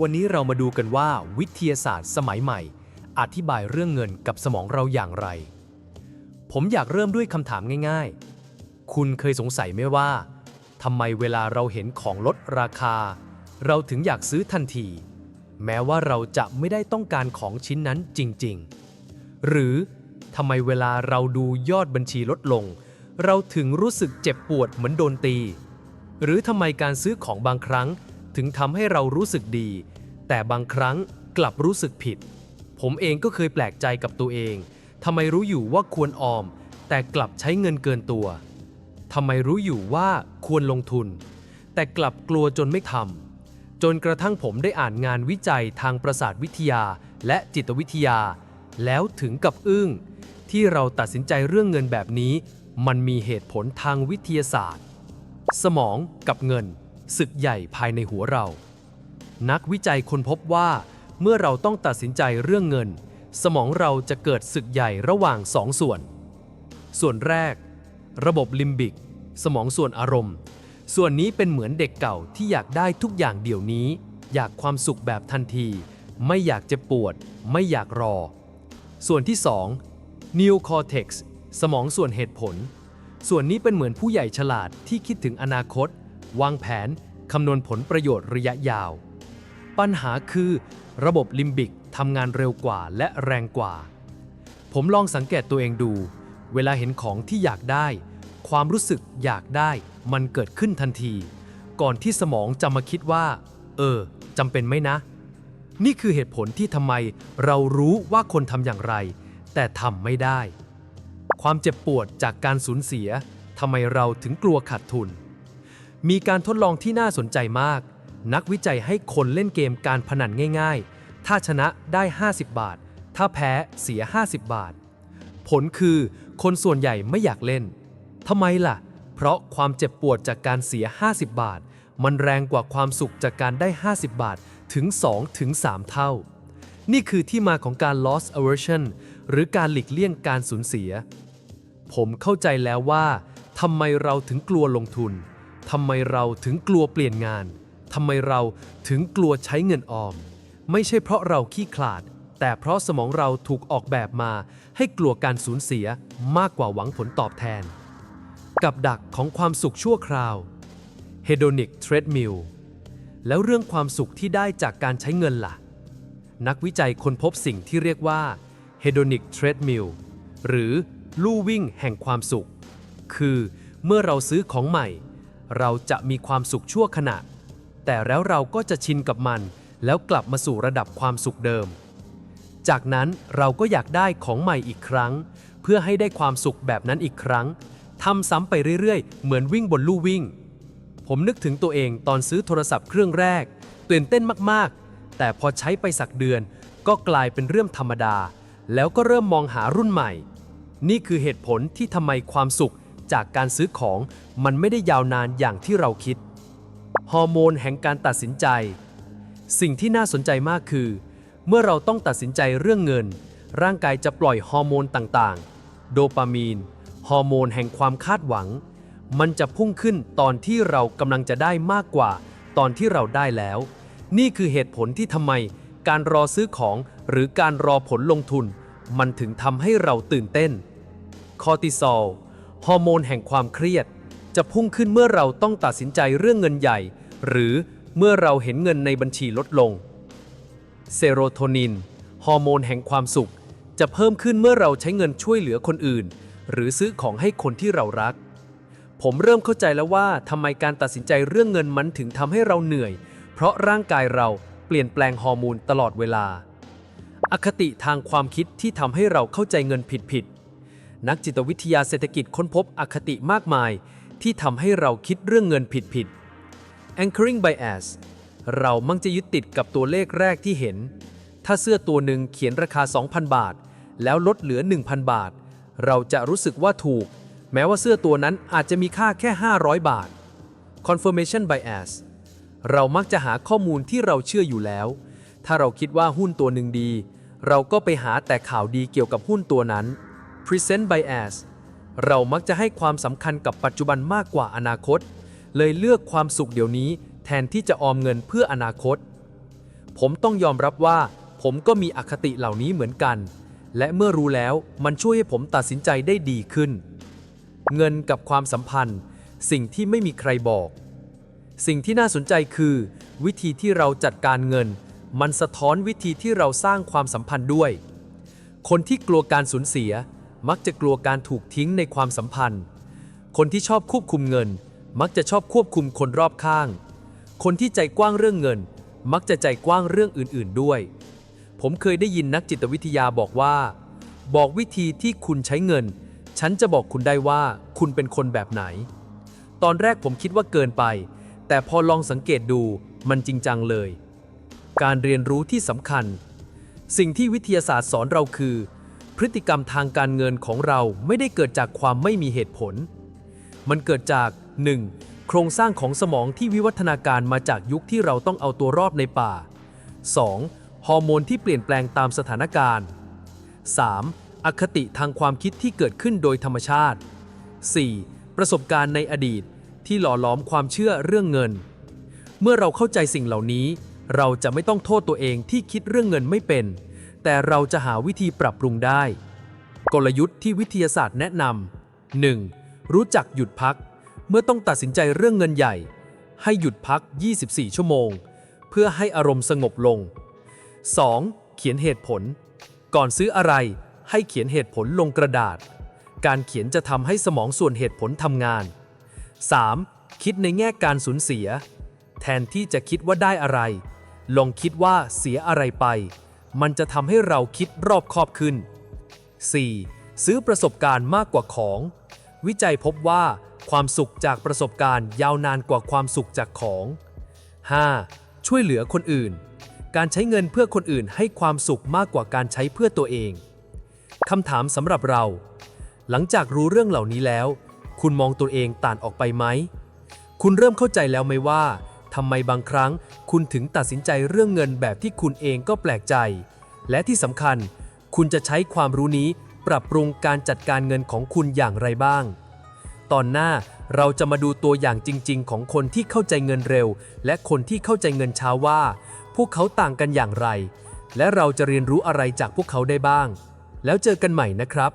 วันนี้เรามาดูกันว่าวิทยาศาสตร์สมัยใหม่ อธิบายเรื่องเงินกับสมองเราอย่างไร ผมอยากเริ่มด้วยคำถามง่าย ๆ คุณเคยสงสัยไหมว่าทำไมเวลาเราเห็นของลดราคา เราถึงอยากซื้อทันที แม้ว่าเราจะไม่ได้ต้องการของชิ้นนั้นจริง ๆ หรือทำไมเวลาเราดูยอดบัญชีลดลง เราถึงรู้สึกเจ็บปวดเหมือนโดนตี หรือทำไมการซื้อของบางครั้ง ถึงทำให้เรารู้สึกดี แต่บางครั้งกลับรู้สึกผิด ผมเองก็เคยแปลกใจกับตัวเองทำไมรู้อยู่ว่าควรออม แต่กลับใช้เงินเกินตัวทำไมรู้อยู่ว่าควรลงทุน แต่กลับกลัวจนไม่ทำจนกระทั่งผมได้อ่านงานวิจัยทางประสาทวิทยาและจิตวิทยา แล้วถึงกับอึ้ง ที่เราตัดสินใจเรื่องเงินแบบนี้ มันมีเหตุผลทางวิทยาศาสตร์ สมองกับเงิน ศึกใหญ่ภายในหัวเรา นักวิจัยค้นพบว่า เมื่อเราต้องตัดสินใจเรื่องเงิน สมองเราจะเกิดศึกใหญ่ระหว่างสองส่วน ส่วนแรก ระบบลิมบิก สมองส่วนอารมณ์ ส่วนนี้เป็นเหมือนเด็กเก่าที่อยากได้ทุกอย่างเดี๋ยวนี้ อยากความสุขแบบทันที ไม่อยากเจ็บปวด ไม่อยากรอ ส่วนที่2 New Cortex สมองส่วนเหตุผล ส่วนนี้เป็นเหมือนผู้ใหญ่ฉลาดที่คิดถึงอนาคต วางแผน คำนวณผลประโยชน์ระยะยาว ปัญหาคือ ระบบลิมบิกทำงานเร็วกว่าและแรงกว่า ผมลองสังเกตตัวเองดู เวลาเห็นของที่อยากได้ ความรู้สึกอยากได้มันเกิดขึ้นทันที ก่อนที่สมองจะมาคิดว่า เออจำเป็นไหมนะ นี่คือเหตุผลที่ทำไมเรารู้ว่าคนทำอย่างไร แต่ทำไม่ได้ ความเจ็บปวดจากการสูญเสียทำไมเราถึงกลัวขาดทุน มีการทดลองที่น่าสนใจมาก นักวิจัยให้คนเล่นเกมการพนันง่าย ๆ ถ้าชนะได้ 50 บาท ถ้าแพ้เสีย 50 บาท ผลคือคนส่วนใหญ่ไม่อยากเล่นทำไมล่ะ เพราะความเจ็บปวดจากการเสีย 50 บาท มันแรงกว่าความสุขจากการได้ 50 บาทถึง2ถึง3เท่า นี่คือที่มาของการ loss aversion หรือการหลีกเลี่ยงการสูญเสีย ผมเข้าใจแล้วว่าทำไมเราถึงกลัวลงทุน ทำไมเราถึงกลัวเปลี่ยนงาน ทำไมเราถึงกลัวใช้เงินออม ไม่ใช่เพราะเราขี้ขลาด แต่เพราะสมองเราถูกออกแบบมา ให้กลัวการสูญเสียมากกว่าหวังผลตอบแทน กับดักของความสุขชั่วคราว hedonic treadmill แล้วเรื่องความสุขที่ได้จากการใช้เงินล่ะ นักวิจัยค้นพบสิ่งที่เรียกว่า hedonic treadmill หรือลู่วิ่งแห่งความสุข คือเมื่อเราซื้อของใหม่ เราจะมีความสุขชั่วขณะ แต่แล้วเราก็จะชินกับมัน แล้วกลับมาสู่ระดับความสุขเดิม จากนั้นเราก็อยากได้ของใหม่อีกครั้ง เพื่อให้ได้ความสุขแบบนั้นอีกครั้งทำซ้ำไปเรื่อยๆ เหมือนวิ่งบนลู่วิ่ง ผมนึกถึงตัวเองตอนซื้อโทรศัพท์เครื่องแรกตื่นเต้นมากๆ แต่พอใช้ไปสักเดือน ก็กลายเป็นเรื่องธรรมดา แล้วก็เริ่มมองหารุ่นใหม่ นี่คือเหตุผลที่ทำไมความสุข จากการซื้อของมันไม่ได้ยาวนานอย่างที่เราคิด ฮอร์โมนแห่งการตัดสินใจ สิ่งที่น่าสนใจมากคือ เมื่อเราต้องตัดสินใจเรื่องเงิน ร่างกายจะปล่อยฮอร์โมนต่างๆ โดปามีน ฮอร์โมนแห่งความคาดหวัง มันจะพุ่งขึ้นตอนที่เรากำลังจะได้มากกว่า ตอนที่เราได้แล้ว นี่คือเหตุผลที่ทำไมการรอซื้อของหรือการรอผลลงทุน มันถึงทำให้เราตื่นเต้น คอร์ติซอล ฮอร์โมนแห่งความเครียด จะพุ่งขึ้นเมื่อเราต้องตัดสินใจเรื่องเงินใหญ่ หรือเมื่อเราเห็นเงินในบัญชีลดลง เซโรโทนิน ฮอร์โมนแห่งความสุข จะเพิ่มขึ้นเมื่อเราใช้เงินช่วยเหลือคนอื่น หรือซื้อของให้คนที่เรารัก ผมเริ่มเข้าใจแล้วว่าทำไมการตัดสินใจเรื่องเงินมันถึงทำให้เราเหนื่อย เพราะร่างกายเราเปลี่ยนแปลงฮอร์โมนตลอดเวลา อคติทางความคิดที่ทำให้เราเข้าใจเงินผิด นักจิตวิทยาเศรษฐกิจค้นพบอคติมากมาย ที่ทำให้เราคิดเรื่องเงินผิดๆ anchoring bias เรามักจะยึดติดกับตัวเลขแรกที่เห็น ถ้าเสื้อตัวหนึ่งเขียนราคา 2,000 บาท แล้วลดเหลือ 1,000 บาท เราจะรู้สึกว่าถูก แม้ว่าเสื้อตัวนั้นอาจจะมีค่าแค่ 500 บาท confirmation bias เรามักจะหาข้อมูลที่เราเชื่ออยู่แล้ว ถ้าเราคิดว่าหุ้นตัวหนึ่งดี เราก็ไปหาแต่ข่าวดีเกี่ยวกับหุ้นตัวนั้น present bias เรามักจะให้ความสำคัญกับปัจจุบันมากกว่าอนาคต เลยเลือกความสุขเดี๋ยวนี้ แทนที่จะออมเงินเพื่ออนาคต ผมต้องยอมรับว่า ผมก็มีอคติเหล่านี้เหมือนกัน และเมื่อรู้แล้วมันช่วยให้ผมตัดสินใจได้ดีขึ้น เงินกับความสัมพันธ์ สิ่งที่ไม่มีใครบอก สิ่งที่น่าสนใจคือ วิธีที่เราจัดการเงิน มันสะท้อนวิธีที่เราสร้างความสัมพันธ์ด้วย คนที่กลัวการสูญเสีย มักจะกลัวการถูกทิ้งในความสัมพันธ์ คนที่ชอบควบคุมเงิน มักจะชอบควบคุมคนรอบข้าง คนที่ใจกว้างเรื่องเงิน มักจะใจกว้างเรื่องอื่น ๆด้วย ผมเคยได้ยินนักจิตวิทยาบอกว่า บอกวิธีที่คุณใช้เงิน ฉันจะบอกคุณได้ว่าคุณเป็นคนแบบไหน ตอนแรกผมคิดว่าเกินไป แต่พอลองสังเกตดูมันจริงจังเลย การเรียนรู้ที่สำคัญ สิ่งที่วิทยาศาสตร์สอนเราคือ พฤติกรรมทางการเงินของเราไม่ได้เกิดจากความไม่มีเหตุผล มันเกิดจาก 1. โครงสร้างของสมองที่วิวัฒนาการมาจากยุคที่เราต้องเอาตัวรอดในป่า 2. ฮอร์โมนที่เปลี่ยนแปลงตามสถานการณ์ 3. อคติทางความคิดที่เกิดขึ้นโดยธรรมชาติ 4. ประสบการณ์ในอดีตที่หล่อหลอมความเชื่อเรื่องเงิน เมื่อเราเข้าใจสิ่งเหล่านี้ เราจะไม่ต้องโทษตัวเองที่คิดเรื่องเงินไม่เป็น แต่เราจะหาวิธีปรับปรุงได้ กลยุทธ์ที่วิทยาศาสตร์แนะนำ 1. รู้จักหยุดพัก เมื่อต้องตัดสินใจเรื่องเงินใหญ่ ให้หยุดพัก 24 ชั่วโมง เพื่อให้อารมณ์สงบลง 2. เขียนเหตุผล ก่อนซื้ออะไรให้เขียนเหตุผลลงกระดาษ การเขียนจะทำให้สมองส่วนเหตุผลทำงาน 3. คิดในแง่การสูญเสีย แทนที่จะคิดว่าได้อะไร ลองคิดว่าเสียอะไรไป มันจะทำให้เราคิดรอบคอบขึ้น 4. ซื้อประสบการณ์มากกว่าของ วิจัยพบว่าความสุขจากประสบการณ์ยาวนานกว่าความสุขจากของ 5. ช่วยเหลือคนอื่น การใช้เงินเพื่อคนอื่นให้ความสุขมากกว่าการใช้เพื่อตัวเองคำถามสำหรับเรา หลังจากรู้เรื่องเหล่านี้แล้ว คุณมองตัวเองต่างออกไปไหม คุณเริ่มเข้าใจแล้วไหมว่า ทำไมบางครั้งคุณถึงตัดสินใจเรื่องเงินแบบที่คุณเองก็แปลกใจ และที่สำคัญ คุณจะใช้ความรู้นี้ปรับปรุงการจัดการเงินของคุณอย่างไรบ้าง ตอนหน้าเราจะมาดูตัวอย่างจริง ๆ ของคนที่เข้าใจเงินเร็ว และคนที่เข้าใจเงินช้าว่า พวกเขาต่างกันอย่างไร และเราจะเรียนรู้อะไรจากพวกเขาได้บ้าง แล้วเจอกันใหม่นะครับ